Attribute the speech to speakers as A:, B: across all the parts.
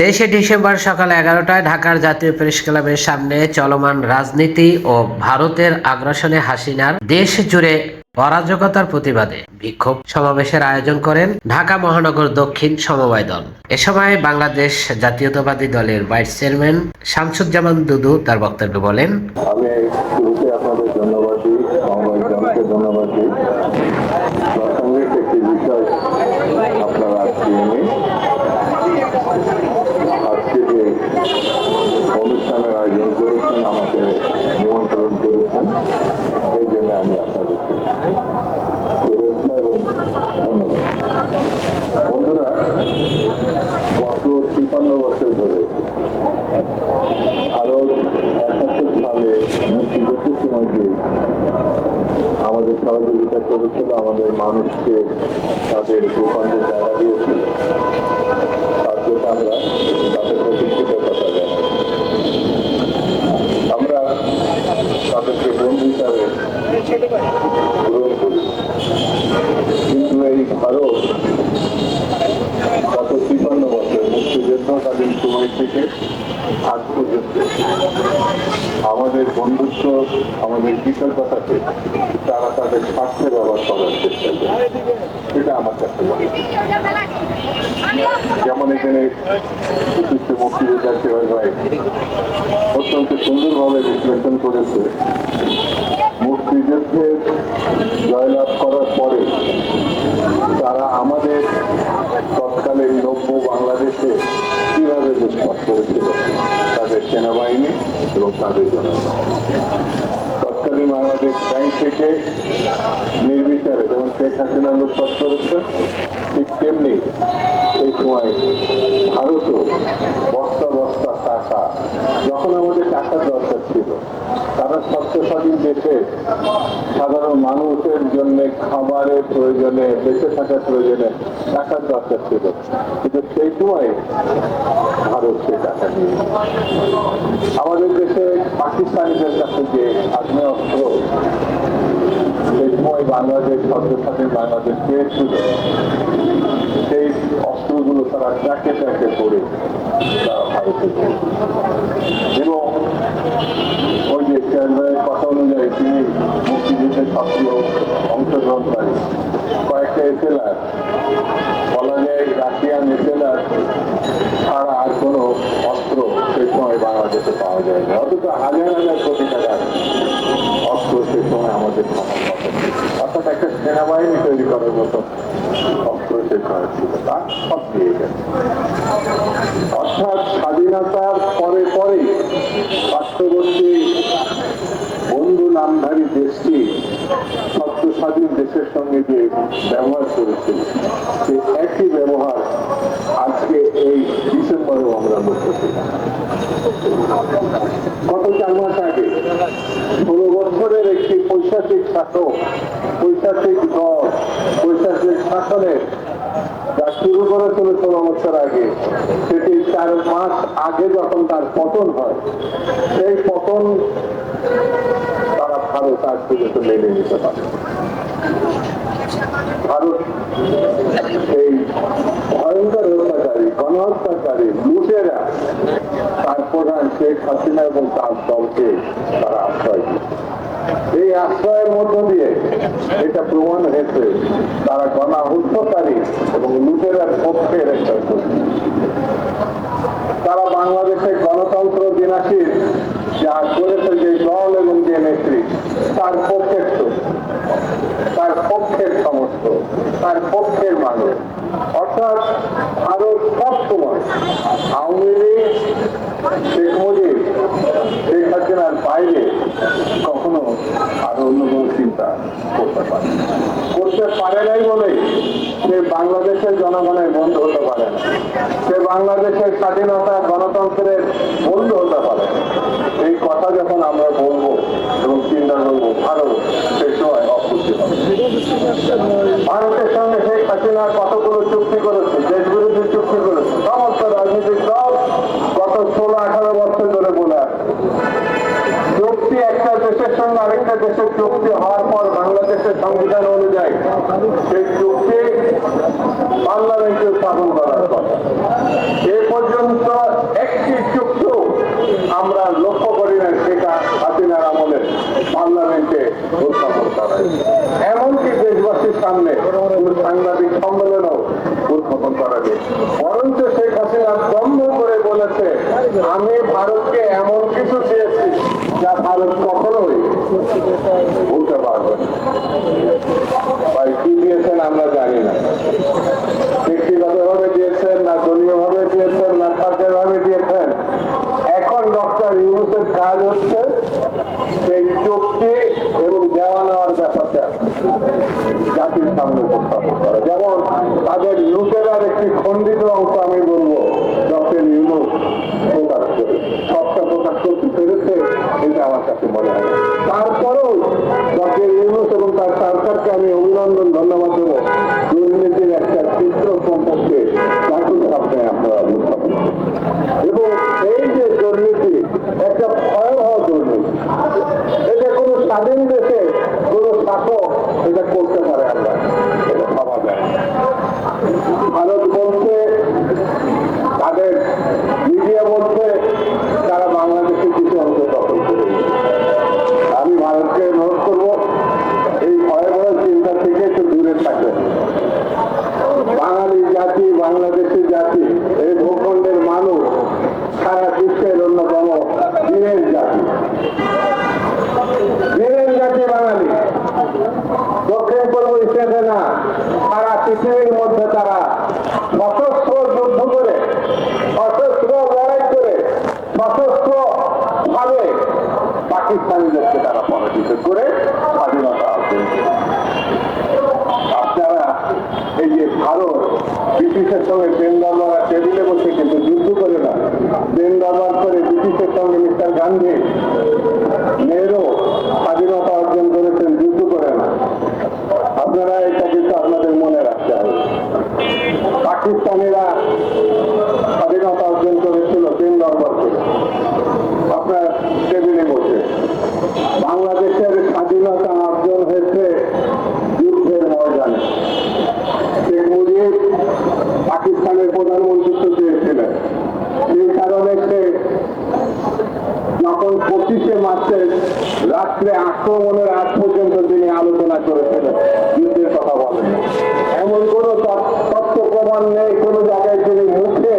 A: তেইশে ডিসেম্বর সকাল এগারোটায় ঢাকার জাতীয় প্রেস ক্লাবের সামনে চলমান রাজনীতি ও ভারতের আগ্রাসনে হাসিনার দেশ জুড়ে অরাজকতার প্রতিবাদে বিক্ষোভ সমাবেশের আয়োজন করেন ঢাকা মহানগর দক্ষিণ সমবায় দল। এ সময় বাংলাদেশ জাতীয়তাবাদী দলের ভাইস চেয়ারম্যান শামসুজ্জামান দুদু তার বক্তব্যে বলেন,
B: আমি আপনাদের মানুষকে তাদের দোকানে জায়গা তার জন্য আমরা তাদের প্রতি কৃতজ্ঞতা আমরা তাদেরকে বন্ধু হিসাবে গ্রহণ করি। কিন্তু এই ভারত গত তিপান্ন বছর মুক্তিযুদ্ধকালীন সময় থেকে আজ পর্যন্ত আমাদের বন্ধুত্ব, আমাদের কৃতজ্ঞতাকে তারা তাদের স্বার্থে ব্যবহার করার চেষ্টা করে সেটা আমার কাছে মনে যেমন এখানে মুক্তিযোদ্ধা সেবা ভাই অত্যন্ত সুন্দরভাবে বিশ্লেষণ করেছে। মুক্তিযুদ্ধে জয়লাভ করার পরে তারা আমাদের তৎকালীন নব্য বাংলাদেশে কীভাবে লুটপাট করেছিল? তাদের সেনাবাহিনী এবং তাদের জনতা তৎকালীন বাংলাদেশ ব্যাংক থেকে নির্বিচারে, যেমন শেখ হাসিনা লুটপাট করেছে, ঠিক তেমনি এই সময় ভারতও বস্তা বস্তা টাকা যখন আমাদের টাকার দরকার ছিল, তারা স্বাস্থ্য স্বাধীন দেশে সাধারণ মানুষের জন্য খাবারের প্রয়োজনে, বেঁচে থাকার প্রয়োজনে টাকার দরকার ছিল। কিন্তু সেই সময় ভারত সে টাকা নিয়ে আমাদের দেশে পাকিস্তানিদের কাছে যে আগ্নেয়াস্ত্র সেই সময় বাংলাদেশ সর্বস্বাধীন বাংলাদেশ পেয়েছিল সেই অস্ত্রগুলো তারা ট্র্যাকে ট্র্যাকে করে তারা এবং ওই যে চেয়ারম্যানের কথা অনুযায়ী তিনি মুক্তিযুদ্ধের সক্রিয় অংশগ্রহণকারী। কয়েকটা এসেলার বলা যায় রাশিয়ান এসেলার ছাড়া আর কোনো অস্ত্র সেই সময় বাংলাদেশে পাওয়া যায় না অথচ হাজার হাজার কোটি টাকার অস্ত্র সেই সময় আমাদের। অর্থাৎ একটা সেনাবাহিনী তৈরি করার মতো গেছে। অর্থাৎ স্বাধীনতার পরে পরেই পার্শ্ববর্তী বন্ধু নামধারী দেশটি সত্য স্বাধীন দেশের সঙ্গে যে ব্যবহার করেছিল সে একই ব্যবহার আজকে এই ডিসেম্বরেও আমরা করতেছি। গত চার মাস আগে ষোলো বছরের একটি পৈশাচিক শাসক, পৈশাচিক দল, পৈশাচিক শাসনের যা শুরু করেছিল ষোলো বছর আগে, সেটি চার মাস আগে যখন তার পতন হয়, সেই পতন তারা ভারত আজ পর্যন্ত মেনে নিতে পারে। ভারত এই ভয়ঙ্কর হত্যাকারী গণহত্যাকারী, লুটেরা তার প্রধান শেখ হাসিনা এবং তার দলকে তারা আশ্রয় দিচ্ছে এই আশ্রয়ের মধ্য দিয়ে এটা প্রমাণ হয়েছে, তারা গণা গণহত্যাকারী এবং লুটেরার পক্ষের একটা তারা বাংলাদেশের গণতন্ত্র বিনাশীর যা করেছে যে দল এবং যে নেত্রী, তার পক্ষের তার পক্ষের সমস্ত, তার পক্ষের মানুষ। অর্থাৎ আরও সব সময় আওয়ামী লীগ, শেখ মুজিব, শেখ হাসিনার বাইরে কখনো আরও অন্য কোনো চিন্তা করতে পারে করতে পারে নাই বলেই সে বাংলাদেশের জনগণের বন্ধু হতে পারে সে বাংলাদেশের স্বাধীনতা গণতন্ত্রের বন্ধু হতে পারে এই কথা যখন আমরা বলব এবং চিন্তা করব ভারত সে সময় হবে। ভারতের সঙ্গে শেখ হাসিনা কতগুলো চুক্তি করেছে দেশ বিরোধী চুক্তি করেছে, সমস্ত রাজনৈতিক দল গত ষোলো আঠারো বছর ধরে বলে আসছে দেশের আরেকটা দেশের চুক্তি হওয়ার পর বাংলাদেশের সংবিধান অনুযায়ী সেই চুক্তি পার্লামেন্টে স্থাপন করার কথা এ পর্যন্ত একটি চুক্তি আমরা লক্ষ্য করি না সেটা হাসিনার আমলে পার্লামেন্টে উত্থাপন করা এমনকি দেশবাসীর সামনে সাংবাদিক সম্মেলনও উদ্বোধন করা যায় বরঞ্চ শেখ হাসিনা দম্ভ করে বলেছে, আমি ভারতকে এমন কিছু চেয়েছি যা ভারত কখনোই ভুলতে পারবে না ভাই কি দিয়েছেন আমরা জানি না। ব্যক্তিগতভাবে দিয়েছেন না দলীয়ভাবে দিয়েছেন না সরকারিভাবে দিয়েছেন? এখন ডক্টর ইউনুসের কাজ হচ্ছে সেই চুক্তি এবং দেওয়া নেওয়ার ব্যাপারটা জাতির সামনে উপস্থাপন করা। যেমন তাদের লুটেরার একটি খণ্ডিত অংশ আমি বলব, ডক্টর ইউনুস প্রকাশ করে। সবটা প্রকাশ করতে পেরেছে, এটা আমার কাছে মনে হয় তারপরেও ডক্টর ইউনুস এবং তার সরকারকে আমি অভিনন্দন, ধন্যবাদ দেবো দুর্নীতির একটা চিত্র সম্পর্কে সামনে আপনারা। এবং এই যে দুর্নীতি, একটা বাঙালি জাতি, বাংলাদেশের জাতি, এই ভূখণ্ডের মানুষ সারা বিশ্বের অন্যতম বীরের জাতি। বীরের জাতি বাঙালি। দক্ষিণ পূর্ব এশিয়াতে না সারা পৃথিবীর মধ্যে তারা সশস্ত্র যুদ্ধ করে, সশস্ত্র লড়াই করে সশস্ত্র ভাবে পাকিস্তানিদেরকে তারা পরাজিত করে அங்கு আক্রমণের আগ পর্যন্ত তিনি আলোচনা করেছিলেন, যুদ্ধের কথা বলেন। এমন কোন তথ্য প্রমাণ নেই, কোন জায়গায় তিনি মুখে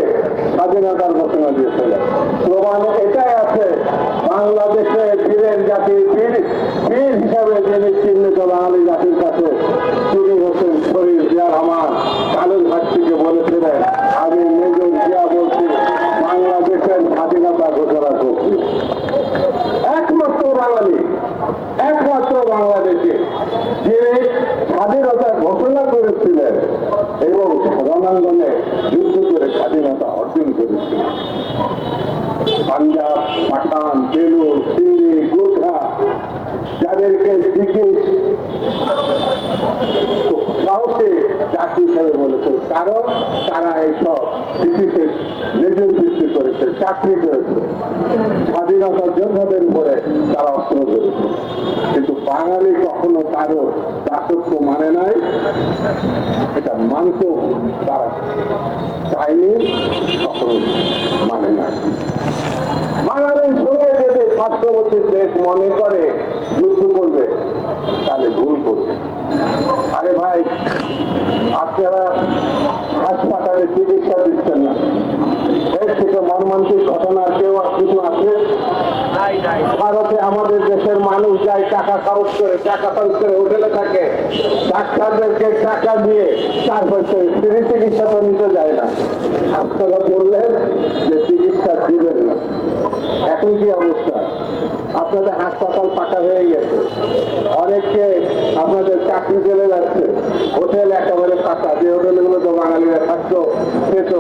B: স্বাধীনতার ঘোষণা দিয়েছিলেন। প্রমাণ এটাই আছে, বাংলাদেশে বীরের জাতির বীর বীর হিসাবে যিনি চিহ্নিত বাঙালি জাতির কাছে, তিনি হচ্ছেন শরীর জিয়া রহমান। কালুর ঘাট বলেছিলেন আমি মেজর জিয়া বলছি বাংলাদেশের স্বাধীনতা ঘোষণা করছি একমাত্র বাঙালি একমাত্র বাংলাদেশে যিনি স্বাধীনতা ঘোষণা করেছিলেন এবং রণাঙ্গনে যুদ্ধ করে স্বাধীনতা অর্জন করেছিলেন। পাঞ্জাব, পাঠান, বেলুর সিন্ধি গোর্খা যাদেরকে ব্রিটিশ সাহসে চাকরি হিসাবে বলেছে, কারণ তারা এইসব ব্রিটিশের চাকরি করেছে স্বাধীনতা যোদ্ধাদের উপরে তারা অস্ত্র করেছে কিন্তু বাঙালি কখনো কারও দাসত্ব মানে নাই, এটা মানতেও তারা চাইনি কখনো মানে নাই। বাঙালি সবাই যদি পার্শ্ববর্তী দেশ মনে করে যুদ্ধ করবে, তাহলে ভুল করবে। আরে ভাই, আপনারা হাসপাতালে চিকিৎসা দিচ্ছেন না এর থেকে মর্মান্তিক ঘটনা কেউ আর কিছু আছে ভারতে আমাদের দেশের মানুষ যায় টাকা খরচ করে টাকা খরচ করে হোটেলে থাকে, ডাক্তারদেরকে টাকা দিয়ে তারপর সে ফ্রি চিকিৎসা তো যায় না। আপনারা বললেন যে চিকিৎসা দিবেন না। এখন কি অবস্থা? আপনাদের হাসপাতাল পাকা হয়ে গেছে। অনেককে আপনাদের চাকরি চলে যাচ্ছে। হোটেল একেবারে পাকা যে হোটেলগুলো তো বাঙালিরা থাকতো, খেত।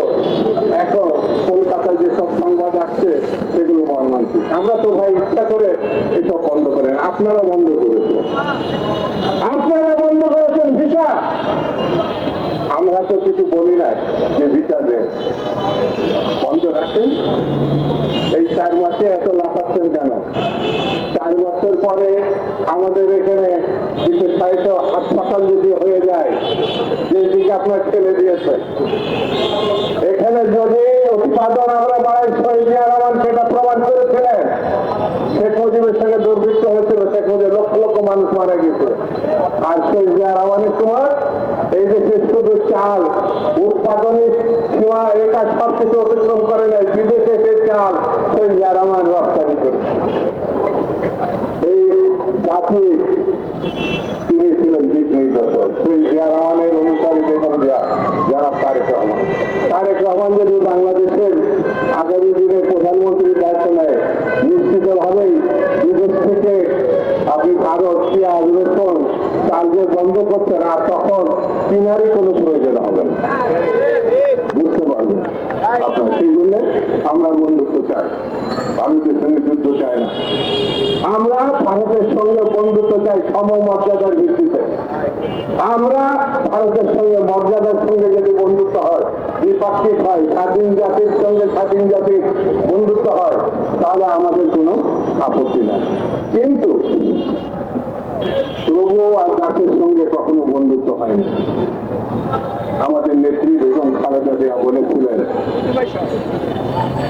B: এখন কলকাতায় যেসব সংবাদ আসছে, সেগুলো মর্মান্তিক আমরা তো ভাই ইচ্ছা করে এসব আপনারা বন্ধ করেছেন। আপনারা বন্ধ করেছেন ভিসা? আমরা তো কিছু বলি না যে ভিসা দেন। বন্ধ রাখেন। এই চার মাসে এত লাফাচ্ছেন কেন? চার বছর পরে আমাদের এখানে হাসপাতাল যদি হয়ে যায় যেদিকে আপনার ছেলে দিয়েছে। এখানে যদি উৎপাদন আমরা বাড়াই শহীদ জিয়া রহমান সেটা প্রমাণ করেছিলেন শেখ মুজিবের সঙ্গে দুর্বৃত্ত হয়েছিল শেখ মুজিব লক্ষ লক্ষ মানুষ মারা গিয়েছিল আর শহীদ জিয়া রহমানের সময় এই দেশে শুধু চাল উৎপাদনের সীমা এটা সব কিছু অতিক্রম করে নাই, বিদেশে সে চাল জিয়া রহমান রপ্তানি করেছে। এই জাতি তিনি ছিলেন নির্দেশক সেই জিয়া রহমানের অনুসারী দেখুন যারা তারেক রহমান। তারেক রহমান যদি বাংলাদেশের আগামী দিনে প্রধানমন্ত্রীর দায়িত্ব নেয়, নিশ্চিতভাবেই বিদেশ থেকে ভারত পেঁয়াজ রসুন যে বন্ধ করছেন আর তখন কিনারই কোনো প্রয়োজন হবে না। বুঝতে পারবেন আমরা ভারতের সঙ্গে না। আমরা ভারতের সঙ্গে বন্ধুত্ব চাই সমমর্যাদার ভিত্তিতে। আমরা ভারতের সঙ্গে মর্যাদার সঙ্গে যদি বন্ধুত্ব হয়, দ্বিপাক্ষিক হয়, স্বাধীন জাতির সঙ্গে স্বাধীন জাতির বন্ধুত্ব হয়, তাহলে আমাদের কোনো আপত্তি নাই। কিন্তু প্রভু আর জাতির সঙ্গে কখনো বন্ধুত্ব হয়নি। আমাদের নেত্রী বেগম খালেদা জিয়া বলেছিলেন,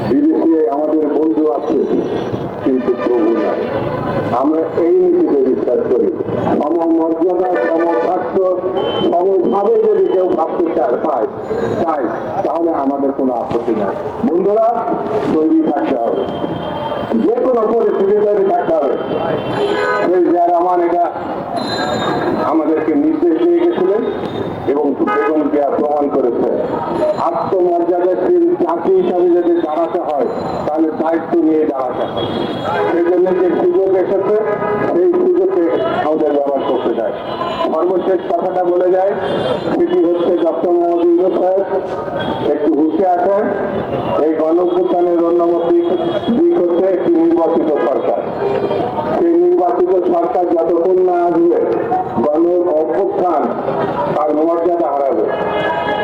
B: বিদেশে আমাদের বন্ধু আছে, কিন্তু প্রভু নাই। আমরা এই নীতিতে বিশ্বাস করি। সমমর্যাদা সমস্বাস্থ্য সমভাবে যদি কেউ ভাবতে চায়, পায় চাই তাহলে আমাদের কোনো আপত্তি নাই। বন্ধুরা, তৈরি থাকতে হবে। যে কোনো পরিস্থিতি হবে। আমাদেরকে নির্দেশ দিয়ে গেছিলেন এবং বেগম জিয়া করেছে। আত্মমর্যাদাশীল জাতি হিসাবে যদি দাঁড়াতে হয়, তাহলে দায়িত্ব নিয়ে দাঁড়াতে হয়। সেই জন্য যে সুযোগ এসেছে, সেই সুযোগে আমাদের ব্যবহার করতে চাই সর্বশেষ কথাটা বলে যায়, সেটি হচ্ছে ডক্টর মোহাম্মদ ইউনুস সাহেব, একটু হুঁশে আছেন এই গণভ্যুত্থানের অন্যতম নির্বাচিত সরকার। সেই নির্বাচিত সরকার যতক্ষণ না আসবে গণ অভ্যুত্থান তার মর্যাদা হারাবে।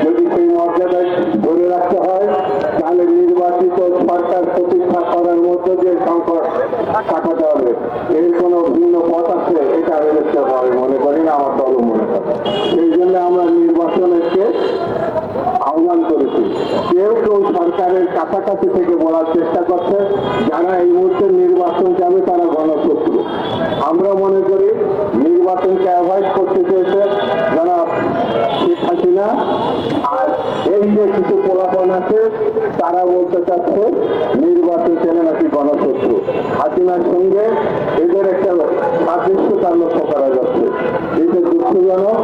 B: যদি সেই মর্যাদা ধরে রাখতে হয়, তাহলে নির্বাচিত সরকার প্রতিষ্ঠা করার মধ্যে যে সংকট কাটাতে হবে। এর কোনো ভিন্ন পথ আছে, এটা বেরোতে হবে মনে করি না, আমার দল মনে করে। সেই জন্য আমরা নির্বাচনকে আহ্বান করেছি। কেউ কেউ সরকারের কাছাকাছি থেকে বলার চেষ্টা করছে, যারা এই মুহূর্তে নির্বাচন যাবে তারা গণশত্রু। আমরা মনে করি নির্বাচনকে অ্যাভয়েড করতে চেয়েছে যারা শেখ হাসিনা। আর এই যে কিছু পোলাপন আছে, তারা বলতে চাচ্ছে নির্বাচন চেনে নাকি গণশত্রু। হাসিনার সঙ্গে এদের একটা সাদৃশ্যতা লক্ষ্য করা যাচ্ছে। এটা দুঃখজনক